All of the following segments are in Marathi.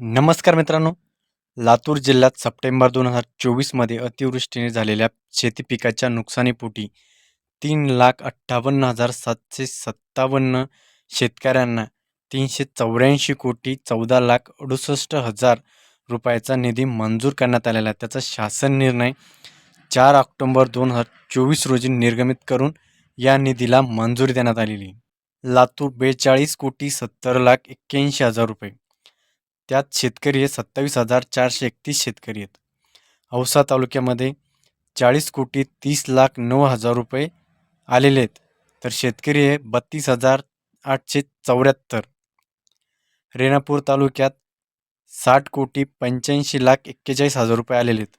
नमस्कार मित्रांनो. लातूर जिल्ह्यात सप्टेंबर दोन हजार चोवीसमध्ये अतिवृष्टीने झालेल्या शेती पिकाच्या नुकसानीपोटी तीन लाख अठ्ठावन्न हजार सातशे सत्तावन्न शेतकऱ्यांना तीनशे चौऱ्याऐंशी कोटी चौदा लाख अडुसष्ट हजार रुपयाचा निधी मंजूर करण्यात आलेला आहे. त्याचा शासन निर्णय चार ऑक्टोंबर दोन हजार चोवीस रोजी निर्गमित करून या निधीला मंजुरी देण्यात आलेली लातूर बेचाळीस कोटी सत्तर लाख एक्क्याऐंशी हजार रुपये. त्यात शेतकरी हे सत्तावीस हजार चारशे एकतीस शेतकरी आहेत. औसा तालुक्यामध्ये चाळीस कोटी तीस लाख नऊ हजार रुपये आलेले आहेत. तर शेतकरी हे बत्तीस हजार आठशे चौऱ्याहत्तर. रेणापूर तालुक्यात साठ कोटी पंच्याऐंशी लाख एक्केचाळीस हजार रुपये आलेले आहेत.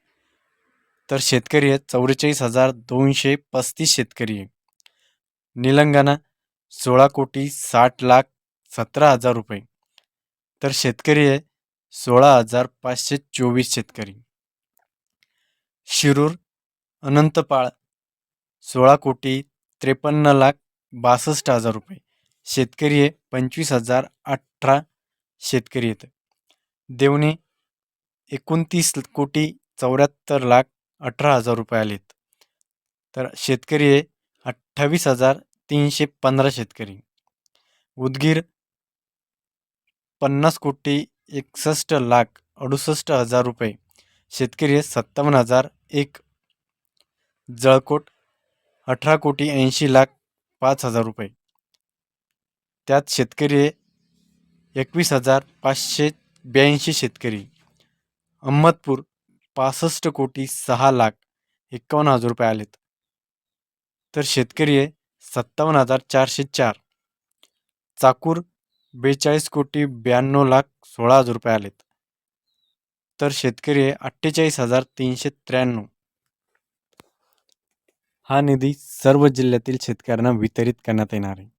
तर शेतकरी आहेत चौवेचाळीस हजार दोनशे पस्तीस शेतकरी आहे निलंगणा सोळा कोटी साठ लाख सतरा हजार रुपये. तर शेतकरी आहे सोळा हजार पाचशे चोवीस शेतकरी. शिरूर अनंतपाळ सोळा कोटी त्रेपन्न लाख बासष्ट हजार रुपये. शेतकरी आहे पंचवीस हजार अठरा शेतकरी आहेत देवणी एकोणतीस कोटी चौऱ्याहत्तर लाख अठरा हजार रुपये आलेत. तर शेतकरी आहे अठ्ठावीस हजार तीनशे पंधरा शेतकरी. उदगीर पन्नास कोटी एकसष्ट लाख अडुसष्ट हजार रुपये. शेतकरी आहे सत्तावन्न हजार एक. जळकोट अठरा कोटी ऐंशी लाख पाच हजार रुपये. त्यात शेतकरी एकवीस हजार पाचशे ब्याऐंशी शेतकरी. अहमदपूर पासष्ट कोटी सहा लाख एकावन्न हजार रुपये आलेत. तर शेतकरी आहे सत्तावन्न हजार चारशे चार. चाकूर बेचाळीस कोटी ब्याण्णव लाख सोळा हजार रुपये आलेत. तर शेतकरी आहे अठ्ठेचाळीस हजार तीनशे त्र्याण्णव. हा निधी सर्व जिल्ह्यातील शेतकऱ्यांना वितरित करण्यात येणार आहे.